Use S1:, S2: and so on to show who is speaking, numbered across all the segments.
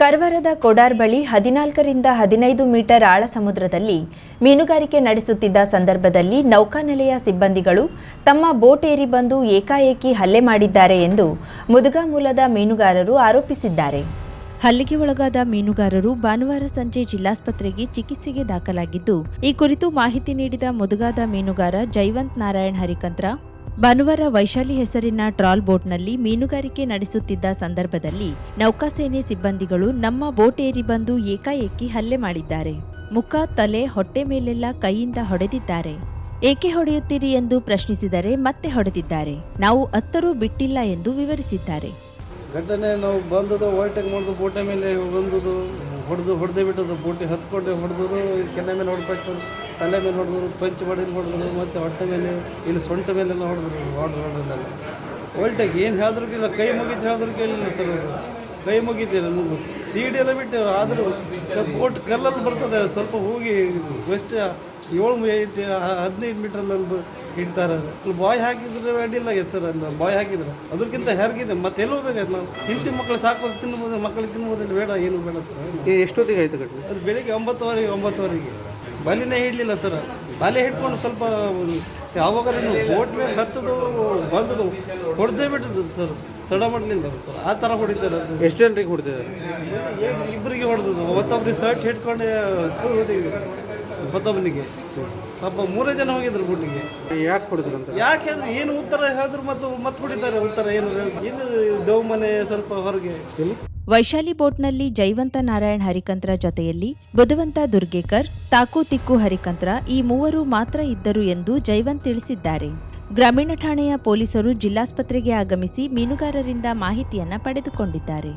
S1: ಕರ್ವರದ ಕೊಡಾರ್ ಬಳಿ ಹದಿನಾಲ್ಕರಿಂದ ಹದಿನೈದು ಮೀಟರ್ ಆಳ ಸಮುದ್ರದಲ್ಲಿ ಮೀನುಗಾರಿಕೆ ನಡೆಸುತ್ತಿದ್ದ ಸಂದರ್ಭದಲ್ಲಿ ನೌಕಾನೆಲೆಯ ಸಿಬ್ಬಂದಿಗಳು ತಮ್ಮ ಬೋಟ್ ಏರಿ ಬಂದು ಏಕಾಏಕಿ ಹಲ್ಲೆ ಮಾಡಿದ್ದಾರೆ ಎಂದು ಮುದುಗಾ ಮೂಲದ ಮೀನುಗಾರರು ಆರೋಪಿಸಿದ್ದಾರೆ. ಹಲ್ಲೆಗೆ ಒಳಗಾದ ಮೀನುಗಾರರು ಭಾನುವಾರ ಸಂಜೆ ಜಿಲ್ಲಾಸ್ಪತ್ರೆಗೆ ಚಿಕಿತ್ಸೆಗೆ ದಾಖಲಾಗಿದ್ದು, ಈ ಕುರಿತು ಮಾಹಿತಿ ನೀಡಿದ ಮುದುಗಾದ ಮೀನುಗಾರ ಜೈವಂತ್ ನಾರಾಯಣ್ ಹರಿಕಂತ್ರ ಭಾನುವಾರ ವೈಶಾಲಿ ಹೆಸರಿನ ಟ್ರಾಲ್ ಬೋಟ್ನಲ್ಲಿ ಮೀನುಗಾರಿಕೆ ನಡೆಸುತ್ತಿದ್ದ ಸಂದರ್ಭದಲ್ಲಿ ನೌಕಾಸೇನೆ ಸಿಬ್ಬಂದಿಗಳು ನಮ್ಮ ಬೋಟ್ ಏರಿ ಬಂದು ಏಕಾಏಕಿ ಹಲ್ಲೆ ಮಾಡಿದ್ದಾರೆ. ಮುಖ, ತಲೆ, ಹೊಟ್ಟೆ ಮೇಲೆಲ್ಲ ಕೈಯಿಂದ ಹೊಡೆದಿದ್ದಾರೆ. ಏಕೆ ಹೊಡೆಯುತ್ತೀರಿ ಎಂದು ಪ್ರಶ್ನಿಸಿದರೆ ಮತ್ತೆ ಹೊಡೆದಿದ್ದಾರೆ. ನಾವು ಅತ್ತರೂ ಬಿಟ್ಟಿಲ್ಲ ಎಂದು ವಿವರಿಸಿದ್ದಾರೆ.
S2: ಘಟನೆ ನಾವು ಬಂದದ್ದು ಓವರ್ಟೇಕ್ ಮಾಡೋದು ಬೋಟೆ ಮೇಲೆ ಬಂದದ್ದು, ಹೊಡೆದು, ಹೊಡೆದೇ ಬಿಟ್ಟದ್ದು ಬೋಟಿ ಹತ್ಕೊಂಡೆ ಹೊಡೆದ್ರು ಕೆನೆ ಮೇಲೆ ಹೊಡ್ಬೇಕು ತಲೆ ಮೇಲೆ ಹೊಡೆದ್ರು ಪಂಚ್ ಬಡಿದು ಹೊಡೆದ್ರು ಮತ್ತು ಹೊಟ್ಟೆ ಮೇಲೆ, ಇಲ್ಲಿ ಸೊಂಟ ಮೇಲೆಲ್ಲ ಹೊಡೆದ್ರು ಹೊಡೆದು ಹೊಡೆದಲ್ಲ ಓಲ್ಟೇಕ್ ಏನು ಹೇಳಿದ್ರು ಇಲ್ಲ ಕೈ ಮುಗಿದು ಹೇಳಿದ್ರು ಕೇಳಿಲ್ಲ ಸರ್ ಅದು ಕೈ ಮುಗಿತೀರ ನಮಗೂ ತೀಡಿ ಎಲ್ಲ ಬಿಟ್ಟು, ಆದರೂ ಬೋಟ್ ಕಲ್ಲಲ್ಲಿ ಬರ್ತದೆ, ಸ್ವಲ್ಪ ಹೋಗಿ ಎಷ್ಟು ಏಳು ಹದಿನೈದು ಮೀಟ್ರಲ್ಲಿ ನಂದು ಇಡ್ತಾರೆ ಬಾಯ್ ಹಾಕಿದ್ರೆ ಅಡ್ಡಿಲ್ಲ ಸರ್ ಅಲ್ಲ ಬಾಯ್ ಹಾಕಿದ್ರೆ. ಅದಕ್ಕಿಂತ ಹೆರ್ಗಿದೆ. ಮತ್ತೆ ಎಲ್ಲೋ ಬೇಕಾಯ್ತು ನಾವು? ಹಿಂತಿ ಮಕ್ಕಳು ಸಾಕು ತಿನ್ಬೋದು ಮಕ್ಕಳಿಗೆ ತಿನ್ಬೋದಿಲ್ಲ ಬೇಡ ಏನು ಬೇಡ ಸರ್
S3: ಎಷ್ಟೊತ್ತಿಗೆ ಆಯ್ತು ಕಟ್ಟಿ
S2: ಅದು ಬೆಳಿಗ್ಗೆ ಒಂಬತ್ತುವರೆಗೆ ಒಂಬತ್ತುವರೆಗೆ. ಬಲಿನೇ ಹಿಡಲಿಲ್ಲ ಸರ್. ಬಲೆ ಹಿಡ್ಕೊಂಡು ಸ್ವಲ್ಪ ಯಾವಾಗ ಬೋಟ್ ಮೇಲೆ ಹತ್ತದು ಬಂದದು ಹೊಡೆದೇ ಬಿಟ್ಟದ್ದು ಸರ್. ತಡ ಮಾಡಲಿಲ್ಲ ಸರ್. ಆ ಥರ ಹೊಡಿತಾರೆ
S3: ಎಷ್ಟು ಜನರಿಗೆ
S2: ಹೊಡೆದಿದ್ದಾರೆ ಇಬ್ಬರಿಗೆ ಹೊಡೆದದು ಮತ್ತೊಬ್ಬರಿಗೆ ಶರ್ಟ್ ಹಿಡ್ಕೊಂಡು ಸ್ಕೂಲ್ ಹೋಗಿದ್ರು ಮತ್ತೊಬ್ಬನಿಗೆ ಪಾಪ ಮೂರೇ ಜನ ಹೋಗಿದ್ರು ಬುಟ್ಟಿಗೆ
S3: ಯಾಕೆ ಕೊಡಿದ್ರು ಅಂತ
S2: ಯಾಕೆ ಅಂದ್ರೆ ಏನು ಉತ್ತರ ಹೇಳಿದ್ರು ಮತ್ತು ಮತ್ತೆ ಹೊಡಿತಾರೆ ಉತ್ತರ ಏನು ಏನು ದೌ ಮನೆ ಸ್ವಲ್ಪ ಹೊರಗೆ.
S1: ವೈಶಾಲಿ ಬೋಟ್ನಲ್ಲಿ ಜೈವಂತ ನಾರಾಯಣ್ ಹರಿಕಂತ್ರ ಜೊತೆಯಲ್ಲಿ ಬುಧವಂತ ದುರ್ಗೇಕರ್ ತಾಕು ತಿಕ್ಕು ಹರಿಕಂತ್ರ ಈ ಮೂವರು ಮಾತ್ರ ಇದ್ದರು ಎಂದು ಜೈವಂತ್ ತಿಳಿಸಿದ್ದಾರೆ. ಗ್ರಾಮೀಣ ಠಾಣೆಯ ಪೊಲೀಸರು ಜಿಲ್ಲಾಸ್ಪತ್ರೆಗೆ ಆಗಮಿಸಿ ಮೀನುಗಾರರಿಂದ ಮಾಹಿತಿಯನ್ನ ಪಡೆದುಕೊಂಡಿದ್ದಾರೆ.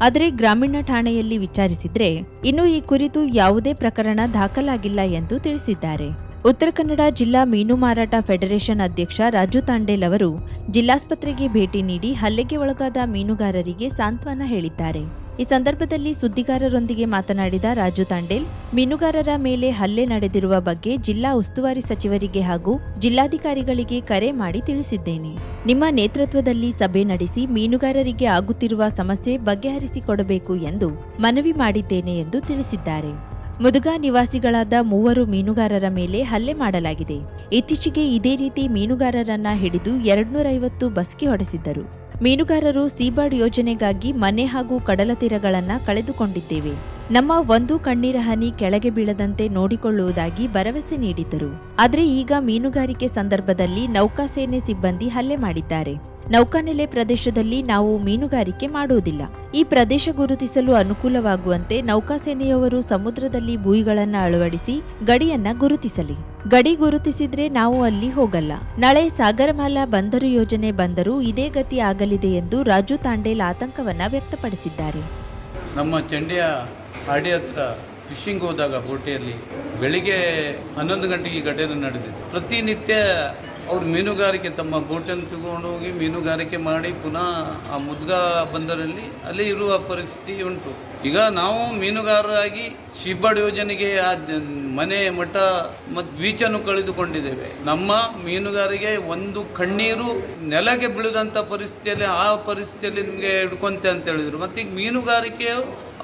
S1: ಆದರೆ ಗ್ರಾಮೀಣ ಠಾಣೆಯಲ್ಲಿ ವಿಚಾರಿಸಿದ್ರೆ ಇನ್ನೂ ಈ ಕುರಿತು ಯಾವುದೇ ಪ್ರಕರಣ ದಾಖಲಾಗಿಲ್ಲ ಎಂದು ತಿಳಿಸಿದ್ದಾರೆ. ಉತ್ತರ ಕನ್ನಡ ಜಿಲ್ಲಾ ಮೀನು ಮಾರಾಟ ಫೆಡರೇಷನ್ ಅಧ್ಯಕ್ಷ ರಾಜು ತಾಂಡೇಲ್ ಅವರು ಜಿಲ್ಲಾಸ್ಪತ್ರೆಗೆ ಭೇಟಿ ನೀಡಿ ಹಲ್ಲೆಗೆ ಒಳಗಾದ ಮೀನುಗಾರರಿಗೆ ಸಾಂತ್ವನ ಹೇಳಿದ್ದಾರೆ. ಈ ಸಂದರ್ಭದಲ್ಲಿ ಸುದ್ದಿಗಾರರೊಂದಿಗೆ ಮಾತನಾಡಿದ ರಾಜು ತಾಂಡೇಲ್, ಮೀನುಗಾರರ ಮೇಲೆ ಹಲ್ಲೆ ನಡೆದಿರುವ ಬಗ್ಗೆ ಜಿಲ್ಲಾ ಉಸ್ತುವಾರಿ ಸಚಿವರಿಗೆ ಹಾಗೂ ಜಿಲ್ಲಾಧಿಕಾರಿಗಳಿಗೆ ಕರೆ ಮಾಡಿ ತಿಳಿಸಿದ್ದೇನೆ. ನಿಮ್ಮ ನೇತೃತ್ವದಲ್ಲಿ ಸಭೆ ನಡೆಸಿ ಮೀನುಗಾರರಿಗೆ ಆಗುತ್ತಿರುವ ಸಮಸ್ಯೆ ಬಗೆಹರಿಸಿಕೊಡಬೇಕು ಎಂದು ಮನವಿ ಮಾಡಿದ್ದೇನೆ ಎಂದು ತಿಳಿಸಿದ್ದಾರೆ. ಮುದುಗಾ ನಿವಾಸಿಗಳಾದ ಮೂವರು ಮೀನುಗಾರರ ಮೇಲೆ ಹಲ್ಲೆ ಮಾಡಲಾಗಿದೆ. ಇತ್ತೀಚೆಗೆ ಇದೇ ರೀತಿ ಮೀನುಗಾರರನ್ನ ಹಿಡಿದು ಎರಡ್ನೂರೈವತ್ತು ಬಸ್ಕಿ ಹೊಡೆಸಿದ್ದರು. ಮೀನುಗಾರರು ಸೀಬರ್ಡ್ ಯೋಜನೆಗಾಗಿ ಮನೆ ಹಾಗೂ ಕಡಲ ತೀರಗಳನ್ನು ಕಳೆದುಕೊಂಡಿದ್ದೇವೆ. ನಮ್ಮ ಒಂದು ಕಣ್ಣೀರ ಹನಿ ಕೆಳಗೆ ಬೀಳದಂತೆ ನೋಡಿಕೊಳ್ಳುವುದಾಗಿ ಭರವಸೆ ನೀಡಿದ್ದರು. ಆದರೆ ಈಗ ಮೀನುಗಾರಿಕೆ ಸಂದರ್ಭದಲ್ಲಿ ನೌಕಾಸೇನೆ ಸಿಬ್ಬಂದಿ ಹಲ್ಲೆ ಮಾಡಿದ್ದಾರೆ. ನೌಕಾನೆಲೆ ಪ್ರದೇಶದಲ್ಲಿ ನಾವು ಮೀನುಗಾರಿಕೆ ಮಾಡುವುದಿಲ್ಲ. ಈ ಪ್ರದೇಶ ಗುರುತಿಸಲು ಅನುಕೂಲವಾಗುವಂತೆ ನೌಕಾಸೇನೆಯವರು ಸಮುದ್ರದಲ್ಲಿ ಬೂಯಿಗಳನ್ನ ಅಳವಡಿಸಿ ಗಡಿಯನ್ನ ಗುರುತಿಸಲಿ. ಗಡಿ ಗುರುತಿಸಿದ್ರೆ ನಾವು ಅಲ್ಲಿ ಹೋಗಲ್ಲ. ನಾಳೆ ಸಾಗರಮಾಲಾ ಬಂದರು ಯೋಜನೆ ಬಂದರೂ ಇದೇ ಗತಿ ಆಗಲಿದೆ ಎಂದು ರಾಜು ತಾಂಡೇಲ್ ಆತಂಕವನ್ನ ವ್ಯಕ್ತಪಡಿಸಿದ್ದಾರೆ.
S4: ನಮ್ಮ ಚಂಡಿಯ ಹಾಡಿ ಹತ್ರ ಫಿಶಿಂಗ್ ಹೋದಾಗ ಬೋಟಿಯಲ್ಲಿ ಬೆಳಿಗ್ಗೆ ಹನ್ನೊಂದು ಗಂಟೆಗೆ ಘಟನೆ ನಡೆದಿದೆ. ಪ್ರತಿನಿತ್ಯ ಅವರು ಮೀನುಗಾರಿಕೆ ತಮ್ಮ ಬೋಟನ್ನು ತಗೊಂಡು ಹೋಗಿ ಮೀನುಗಾರಿಕೆ ಮಾಡಿ ಪುನಃ ಆ ಮುದ್ಗಾ ಬಂದರಲ್ಲಿ ಅಲ್ಲಿ ಇರುವ ಪರಿಸ್ಥಿತಿ ಉಂಟು. ಈಗ ನಾವು ಮೀನುಗಾರರಾಗಿ ಶಿಬಾಡ್ ಯೋಜನೆಗೆ ಆ ಮನೆ ಮಠ ಮತ್ತು ಬೀಚನ್ನು ಕಳೆದುಕೊಂಡಿದ್ದೇವೆ. ನಮ್ಮ ಮೀನುಗಾರಿಗೆ ಒಂದು ಕಣ್ಣೀರು ನೆಲಗೆ ಬೀಳದಂಥ ಪರಿಸ್ಥಿತಿಯಲ್ಲಿ ಆ ಪರಿಸ್ಥಿತಿಯಲ್ಲಿ ನಿಮಗೆ ಹಿಡ್ಕೊಂತೆ ಅಂತ ಹೇಳಿದರು. ಮತ್ತು ಈಗ ಮೀನುಗಾರಿಕೆಯು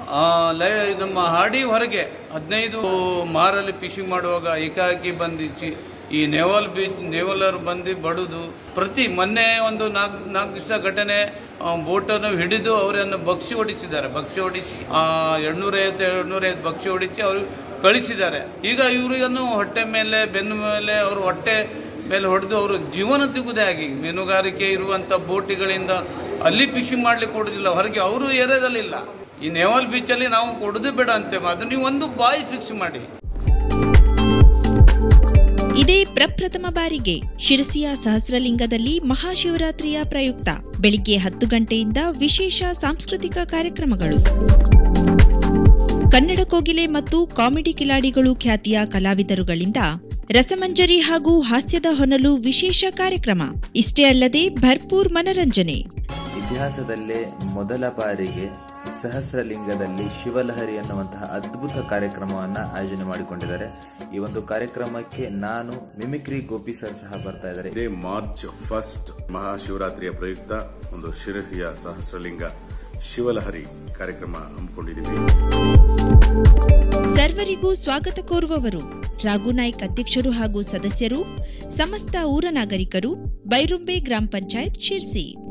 S4: ಲೈ, ನಮ್ಮ ಹಾಡಿ ಹೊರಗೆ ಹದಿನೈದು ಮಾರಲ್ಲಿ ಫಿಶಿಂಗ್ ಮಾಡುವಾಗ ಏಕಾಕಿ ಬಂದು ಚಿ- ಈ ನೇವಲ್ ಬೀಚ್, ನೇವಲರು ಬಂದು ಬಡಿದು, ಪ್ರತಿ ಮೊನ್ನೆ ಒಂದು ನಾಲ್ಕು ನಾಲ್ಕು ದಿವಸ ಘಟನೆ ಬೋಟನ್ನು ಹಿಡಿದು ಅವರನ್ನು ಬಕ್ಷಿ ಹೊಡಿಸಿದ್ದಾರೆ ಬಕ್ಷಿ ಹೊಡಿಸಿ ಎರಡ್ನೂರೈವತ್ತು ಎರಡ್ನೂರೈವತ್ತು ಬಕ್ಷಿ ಹೊಡಿಸಿ ಅವರು ಕಳಿಸಿದ್ದಾರೆ. ಈಗ ಇವರಿಗನ್ನು ಹೊಟ್ಟೆ ಮೇಲೆ, ಬೆನ್ನು ಮೇಲೆ, ಅವರು ಹೊಟ್ಟೆ ಮೇಲೆ ಹೊಡೆದು ಅವರು ಜೀವನ ತಿಗುದೇ ಆಗಿ. ಮೀನುಗಾರಿಕೆ ಇರುವಂಥ ಬೋಟಿಗಳಿಂದ ಅಲ್ಲಿ ಫಿಶಿಂಗ್ ಮಾಡಲಿಕ್ಕೆ ಕೊಡೋದಿಲ್ಲ, ಹೊರಗೆ ಅವರು ಏರಿಯಾದಲ್ಲಿಲ್ಲ. ಈ ನೇವಲ್ ಬೀಚಲ್ಲಿ ನಾವು ಕೊಡೋದು ಬೇಡ ಅಂತೇವೆ ಅದು ನೀವು ಒಂದು ಬಾಯಿ ಫಿಕ್ಸ್ ಮಾಡಿ.
S5: ಇದೇ ಪ್ರಪ್ರಥಮ ಬಾರಿಗೆ ಶಿರಸಿಯ ಸಹಸ್ರಲಿಂಗದಲ್ಲಿ ಮಹಾಶಿವರಾತ್ರಿಯ ಪ್ರಯುಕ್ತ. ಬೆಳಿಗ್ಗೆ ಹತ್ತು ಗಂಟೆಯಿಂದ ವಿಶೇಷ ಸಾಂಸ್ಕೃತಿಕ ಕಾರ್ಯಕ್ರಮಗಳು. ಕನ್ನಡ ಕೋಗಿಲೆ ಮತ್ತು ಕಾಮಿಡಿ ಕಿಲಾಡಿಗಳು ಖ್ಯಾತಿಯ ಕಲಾವಿದರುಗಳಿಂದ ರಸಮಂಜರಿ ಹಾಗೂ ಹಾಸ್ಯದ ಹೊನಲು ವಿಶೇಷ ಕಾರ್ಯಕ್ರಮ. ಇಷ್ಟೇ ಅಲ್ಲದೆ ಭರ್ಪೂರ್ ಮನರಂಜನೆ.
S6: ಇತಿಹಾಸದಲ್ಲೇ ಮೊದಲ ಬಾರಿಗೆ ಸಹಸ್ರಲಿಂಗದಲ್ಲಿ ಶಿವಲಹರಿ ಎನ್ನುವಂತಹ ಅದ್ಭುತ ಕಾರ್ಯಕ್ರಮವನ್ನು ಆಯೋಜನೆ ಮಾಡಿಕೊಂಡಿದ್ದಾರೆ. ಈ ಒಂದು ಕಾರ್ಯಕ್ರಮಕ್ಕೆ ನಾನು ಮಿಮಿಕ್ರಿ ಗೋಪಿ ಸರ್ ಸಹ ಬರ್ತಾ ಇದ್ದಾರೆ.
S7: ಇದೇ ಮಾರ್ಚ್ ಫಸ್ಟ್ ಮಹಾಶಿವರಾತ್ರಿಯ ಪ್ರಯುಕ್ತ ಒಂದು ಶಿರಸಿಯ ಸಹಸ್ರಲಿಂಗ ಶಿವಲಹರಿ ಕಾರ್ಯಕ್ರಮ ಹಮ್ಮಿಕೊಂಡಿದ್ದೀವಿ.
S1: ಸರ್ವರಿಗೂ ಸ್ವಾಗತ ಕೋರುವವರು. ರಾಘುನಾಯ್ಕ್ ಅಧ್ಯಕ್ಷರು ಹಾಗೂ ಸದಸ್ಯರು ಸಮಸ್ತ ಊರ ನಾಗರಿಕರು ಬೈರುಂಬೆ ಗ್ರಾಮ ಪಂಚಾಯತ್ ಶಿರ್ಸಿ.